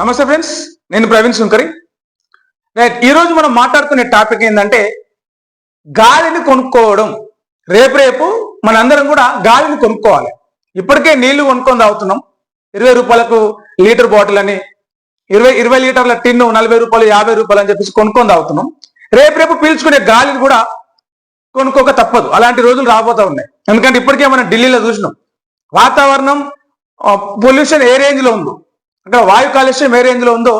నమస్తే ఫ్రెండ్స్ నేను ప్రవీణ్ సుంకరి. రైట్ ఈరోజు మనం మాట్లాడుకునే టాపిక్ ఏంటంటే గాలిని కొనుక్కోవడం. రేపు రేపు మనందరం కూడా గాలిని కొనుక్కోవాలి. ఇప్పటికే నీళ్ళు కొనుక్కొని తాగుతున్నాం. ఇరవై రూపాయలకు లీటర్ బాటిల్ అని ఇరవై ఇరవై లీటర్ల టిన్ను నలభై రూపాయలు యాభై రూపాయలు అని చెప్పేసి కొనుక్కొని తాగుతున్నాం. రేపు రేపు పీల్చుకునే గాలిని కూడా కొనుక్కోక తప్పదు. అలాంటి రోజులు రాబోతా ఉన్నాయి. ఎందుకంటే ఇప్పటికే మనం ఢిల్లీలో చూసినాం. వాతావరణం పొల్యూషన్ ఏ రేంజ్లో ఉందో అక్కడ వాయు కాలుష్యం ఏ రేంజ్లో ఉందో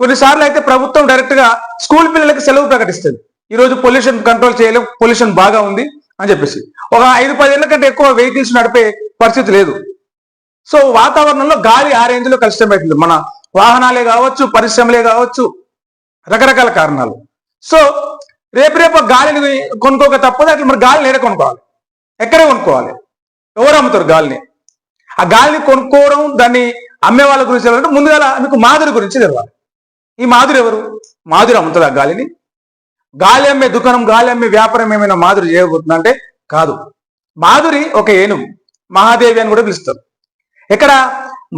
కొన్నిసార్లు అయితే ప్రభుత్వం డైరెక్ట్గా స్కూల్ పిల్లలకి సెలవు ప్రకటిస్తుంది. ఈ రోజు పొల్యూషన్ కంట్రోల్ చేయలేం పొల్యూషన్ బాగా ఉంది అని చెప్పేసి. ఒక ఐదు పదేళ్ళ కంటే ఎక్కువ వెహికల్స్ నడిపే పరిస్థితి లేదు. సో వాతావరణంలో గాలి ఆ రేంజ్లో కలుషితం అవుతుంది. మన వాహనాలే కావచ్చు పరిశ్రమలే కావచ్చు రకరకాల కారణాలు. సో రేపు రేపు గాలిని కొనుక్కోక తప్పదు అట్లా మరి గాలిని నేడ కొనుక్కోవాలి. ఎక్కడే కొనుక్కోవాలి. ఎవరు అమ్ముతారు గాలిని? ఆ గాలిని కొనుక్కోవడం దాన్ని అమ్మే వాళ్ళ గురించి తెలియాలంటే ముందుగా మీకు మాధురి గురించి తెలవాలి. ఈ మాధురి ఎవరు? మాధురి అమ్ముతుంది ఆ గాలిని? గాలి అమ్మే దుకాణం గాలి అమ్మే వ్యాపారం ఏమైనా మాధురి చేయబోతుందంటే కాదు. మాధురి ఒక ఏనుగు మహాదేవి అని కూడా పిలుస్తారు. ఇక్కడ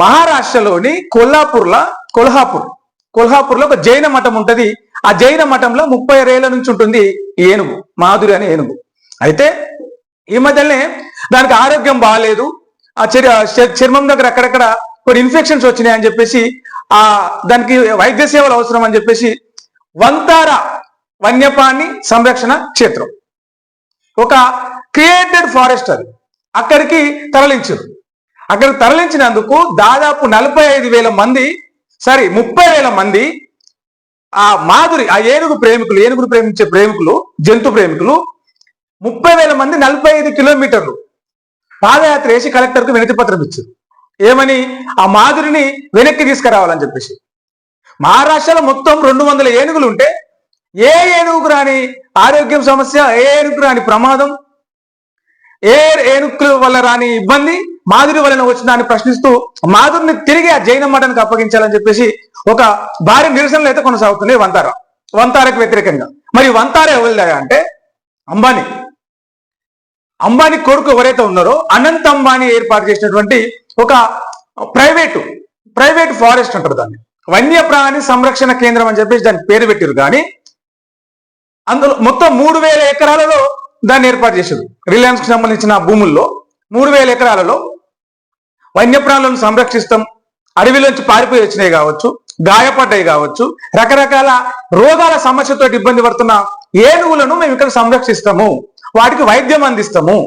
మహారాష్ట్రలోని కొల్లాపూర్లో కొల్హాపూర్. కొల్హాపూర్లో ఒక జైన మఠం ఉంటుంది. ఆ జైన మఠంలో ముప్పై రేళ్ళ నుంచి ఉంటుంది ఈ ఏనుగు మాధురి అనే ఏనుగు. అయితే ఈ మధ్యనే దానికి ఆరోగ్యం బాగాలేదు ఆ చర్- చర్మం దగ్గర అక్కడక్కడ కొన్ని ఇన్ఫెక్షన్స్ వచ్చినాయి అని చెప్పేసి ఆ దానికి వైద్య సేవలు అవసరం అని చెప్పేసి వంతార వన్యప్రాణి సంరక్షణ క్షేత్రం. ఒక క్రియేటెడ్ ఫారెస్ట్ అది. అక్కడికి తరలించారు. అక్కడికి తరలించినందుకు దాదాపు నలభై ఐదు వేల మంది సారీ ముప్పై వేల మంది ఆ మాధురి ఆ ఏనుగు ప్రేమికులు ఏనుగును ప్రేమించే ప్రేమికులు జంతు ప్రేమికులు ముప్పై వేల మంది నలభై ఐదు కిలోమీటర్లు పాదయాత్ర వేసి కలెక్టర్కు వినతి పత్రం ఇచ్చారు ఏమని? ఆ మాధురిని వెనక్కి తీసుకురావాలని చెప్పేసి. మహారాష్ట్రలో మొత్తం రెండు వందల ఏనుగులు ఉంటే ఏ ఏనుగుకు రాని ఆరోగ్యం సమస్య ఏ ఏనుగు రాని ప్రమాదం ఏ ఏనుగుల వల్ల రాని ఇబ్బంది మాధురి వలన వచ్చిందని ప్రశ్నిస్తూ మాధురిని తిరిగి ఆ జైన మఠానికి అప్పగించాలని చెప్పేసి ఒక భారీ నిరసనలు అయితే కొనసాగుతున్నాయి. వంతార. వంతారకు వ్యతిరేకంగా. మరి వంతార ఎవరిదా అంటే అంబానీ. అంబానీ కొడుకు ఎవరైతే ఉన్నారో అనంత్ అంబానీ ఏర్పాటు చేసినటువంటి ఒక ప్రైవేటు ప్రైవేట్ ఫారెస్ట్ అంటారు దాన్ని. వన్యప్రాణి సంరక్షణ కేంద్రం అని చెప్పేసి దాన్ని పేరు పెట్టారు కానీ అందులో మొత్తం మూడు వేల ఎకరాలలో దాన్ని ఏర్పాటు చేశారు రిలయన్స్కి సంబంధించిన భూముల్లో మూడు వేల ఎకరాలలో వన్యప్రాణులను సంరక్షిస్తాం అడవిలోంచి పారిపోయి వచ్చినాయి కావచ్చు గాయపడ్డాయి కావచ్చు రకరకాల రోగాల సమస్యతో ఇబ్బంది పడుతున్న ఏనుగులను మేము ఇక్కడ సంరక్షిస్తాము. వాటికి వైద్యం అందిస్తాము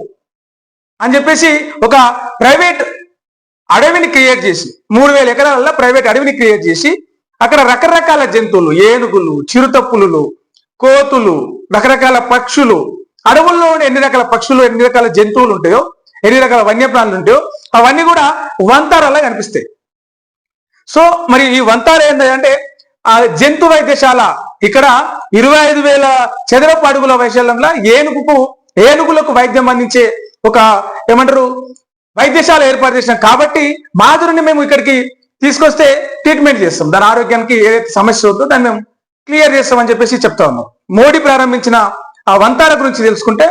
అని చెప్పేసి ఒక ప్రైవేట్ అడవిని క్రియేట్ చేసి మూడు వేల ఎకరాలలో ప్రైవేట్ అడవిని క్రియేట్ చేసి అక్కడ రకరకాల జంతువులు ఏనుగులు చిరుతపులులు కోతులు రకరకాల పక్షులు అడవుల్లో ఎన్ని రకాల పక్షులు ఎన్ని రకాల జంతువులు ఉంటాయో ఎన్ని రకాల వన్యప్రాణులు ఉంటాయో అవన్నీ కూడా వంతారలా కనిపిస్తాయి. సో మరి ఈ వంతార ఏంటంటే ఆ జంతు వైద్యశాల ఇక్కడ ఇరవై ఐదు వేల చదరపు అడుగుల వైశాల్యంలో ఏనుగుకు ఏనుగులకు వైద్యం అందించే ఒక ఏమంటారు వైద్యశాల ఏర్పాటు చేసినాం. కాబట్టి మాధురిని మేము ఇక్కడికి తీసుకొస్తే ట్రీట్మెంట్ చేస్తాం. దాని ఆరోగ్యానికి ఏదైతే సమస్య ఉందో దాన్ని మేము క్లియర్ చేస్తామని చెప్పేసి చెప్తా ఉన్నాం. మోడీ ప్రారంభించిన ఆ వంతార గురించి తెలుసుకుంటే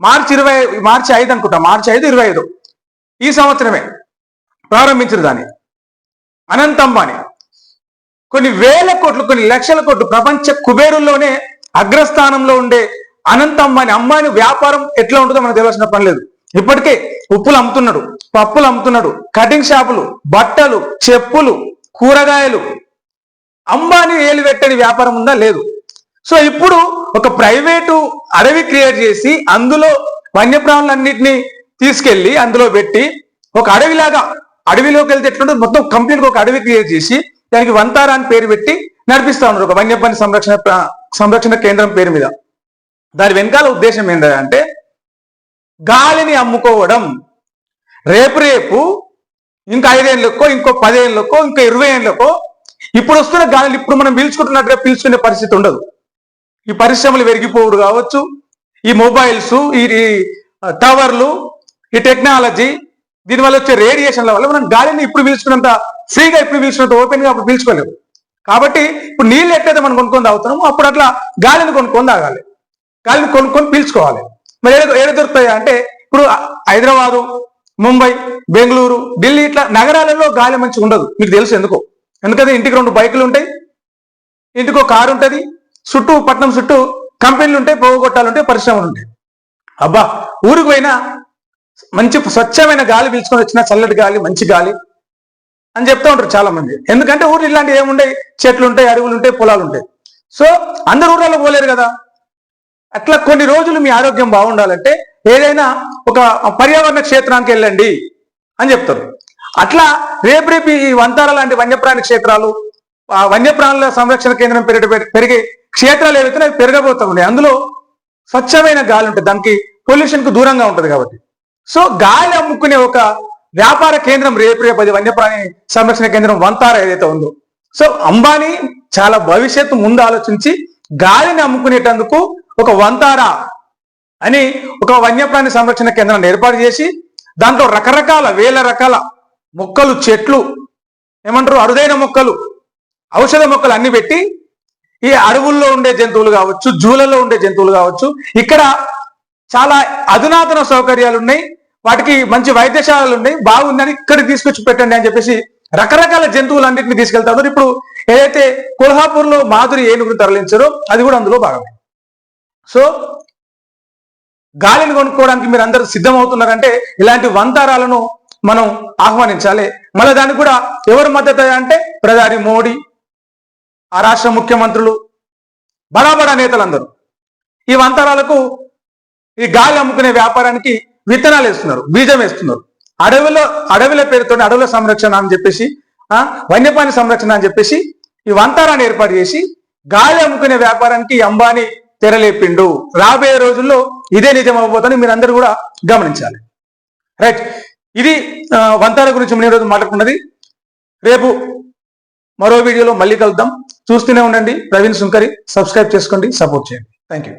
మార్చి ఇరవై మార్చి ఐదు అనుకుంటా మార్చి ఐదు ఇరవై ఐదు. ఈ సంవత్సరమే ప్రారంభించిన దాన్ని. అనంతంబాని కొన్ని వేల కోట్లు కొన్ని లక్షల కోట్లు ప్రపంచ కుబేరుల్లోనే అగ్రస్థానంలో ఉండే అనంత అంబానీ అంబానీ వ్యాపారం ఎట్లా ఉంటుందో మనకు తెలియాల్సిన పని లేదు. ఇప్పటికే ఉప్పులు అమ్ముతున్నాడు పప్పులు అమ్ముతున్నాడు కటింగ్ షాపులు బట్టలు చెప్పులు కూరగాయలు. అంబానీ ఏలు పెట్టని వ్యాపారం ఉందా? లేదు. సో ఇప్పుడు ఒక ప్రైవేటు అడవి క్రియేట్ చేసి అందులో వన్యప్రాణులన్నింటినీ తీసుకెళ్ళి అందులో పెట్టి ఒక అడవిలాగా అడవిలోకి వెళ్తే ఎట్లుంటుంది? మొత్తం కంప్లీట్గా ఒక అడవి క్రియేట్ చేసి దానికి వంతారా అని పేరు పెట్టి నడిపిస్తా ఉన్నారు. ఒక వన్యప్రాణి సంరక్షణ ప్ర- సంరక్షణ కేంద్రం పేరు మీద. దాని వెనకాల ఉద్దేశం ఏంటంటే గాలిని అమ్ముకోవడం. రేపు రేపు ఇంకా ఐదేళ్ళకో ఇంకో పదేళ్ళకో ఇంకో ఇరవై ఏళ్ళకో ఇప్పుడు వస్తున్న గాలిని ఇప్పుడు మనం పీల్చుకుంటున్నట్టుగా పీల్చుకునే పరిస్థితి ఉండదు. ఈ పరిశ్రమలు పెరిగిపోవుడు కావచ్చు. ఈ మొబైల్స్ ఈ ఈ టవర్లు ఈ టెక్నాలజీ దీనివల్ల వచ్చే రేడియేషన్ల వల్ల మనం గాలిని ఇప్పుడు పీల్చుకున్నంత ఫ్రీగా ఇప్పుడు పీల్చుకున్నంత ఓపెన్గా అప్పుడు పిలుచుకోలేదు కాబట్టి ఇప్పుడు నీళ్ళు ఎట్లయితే మనం కొనుక్కొని తాగుతున్నామో అప్పుడు అట్లా గాలిని కొనుక్కొని తాగాలి? గాలిని కొనుక్కొని పీల్చుకోవాలి? మరి ఏడ ఏడ దొరుకుతాయి? అంటే ఇప్పుడు హైదరాబాదు ముంబై బెంగళూరు ఢిల్లీ ఇట్లా నగరాలలో గాలి మంచిగా ఉండదు. మీకు తెలుసు ఎందుకో? ఎందుకంటే ఇంటికి రెండు బైకులు ఉంటాయి ఇంటికి ఒక కారు ఉంటుంది చుట్టూ పట్నం చుట్టూ కంపెనీలు ఉంటాయి పోగొట్టాలు ఉంటాయి పరిశ్రమలు ఉంటాయి. అబ్బా ఊరికి పోయినా మంచి స్వచ్ఛమైన గాలి పీల్చుకొని వచ్చిన చల్లటి గాలి మంచి గాలి అని చెప్తా ఉంటారు చాలా మంది ఎందుకంటే ఊర్లు ఇలాంటివి ఏముంటాయి చెట్లు ఉంటాయి అడవులు ఉంటాయి పొలాలు ఉంటాయి సో అందరు ఊర్లలో పోలేరు కదా? అట్లా కొన్ని రోజులు మీ ఆరోగ్యం బాగుండాలంటే ఏదైనా ఒక పర్యావరణ క్షేత్రానికి వెళ్ళండి అని చెప్తారు. అట్లా రేపు రేపు ఈ వంతార లాంటి వన్యప్రాణి క్షేత్రాలు వన్యప్రాణుల సంరక్షణ కేంద్రం పెరిగి పెరిగే క్షేత్రాలు ఏవైతే అవి పెరగబోతా ఉన్నాయి. అందులో స్వచ్ఛమైన గాలి ఉంటుంది దానికి పొల్యూషన్ దూరంగా ఉంటుంది కాబట్టి. సో గాలి అమ్ముకునే ఒక వ్యాపార కేంద్రం రేపు రేపు అది వన్యప్రాణి సంరక్షణ కేంద్రం వంతార ఏదైతే ఉందో. సో అంబానీ చాలా భవిష్యత్తు ముందు ఆలోచించి గాలిని అమ్ముకునేటందుకు ఒక వంతార అని ఒక వన్యప్రాణి సంరక్షణ కేంద్రాన్ని ఏర్పాటు చేసి దాంట్లో రకరకాల వేల రకాల మొక్కలు చెట్లు ఏమంటారు అరుదైన మొక్కలు ఔషధ మొక్కలు అన్ని పెట్టి ఈ అడవుల్లో ఉండే జంతువులు కావచ్చు జూలలో ఉండే జంతువులు కావచ్చు ఇక్కడ చాలా అధునాతన సౌకర్యాలు ఉన్నాయి. వాటికి మంచి వైద్యశాలలు ఉన్నాయి బాగుందని ఇక్కడికి తీసుకొచ్చి పెట్టండి అని చెప్పేసి రకరకాల జంతువులన్నింటినీ తీసుకెళ్తారు. ఇప్పుడు ఏదైతే కొల్హాపూర్లో మాధురి ఏనుగును తరలించారో అది కూడా అందులో భాగమే. సో గాలిని కొనుక్కోవడానికి మీరు అందరూ సిద్ధమవుతున్నారంటే ఇలాంటి వంతారాలను మనం ఆహ్వానించాలి. మళ్ళీ దానికి కూడా ఎవరు మద్దతు అంటే ప్రధాని మోడీ ఆ రాష్ట్ర ముఖ్యమంత్రులు బడా నేతలందరూ. ఈ వంతరాలకు ఈ గాలి అమ్ముకునే వ్యాపారానికి విత్తనాలు వేస్తున్నారు బీజం వేస్తున్నారు. అడవిలో అడవుల పేరుతో అడవుల సంరక్షణ అని చెప్పేసి వన్యపాణి వన్యప్రాణి సంరక్షణ అని చెప్పేసి ఈ వంతారాన్ని ఏర్పాటు చేసి గాలి అమ్ముకునే వ్యాపారానికి అంబానీ తెరలేపిండు. రాబోయే రోజుల్లో ఇదే నిజం అవ్వబోతుందని మీరు అందరూ కూడా గమనించాలి. రైట్. ఇది వంతాల గురించి మనం ఈరోజు మాట్లాడుకున్నది. రేపు మరో వీడియోలో మళ్ళీ కలుద్దాం. చూస్తూనే ఉండండి. ప్రవీణ్ సుంకరి సబ్స్క్రైబ్ చేసుకోండి సపోర్ట్ చేయండి. Thank you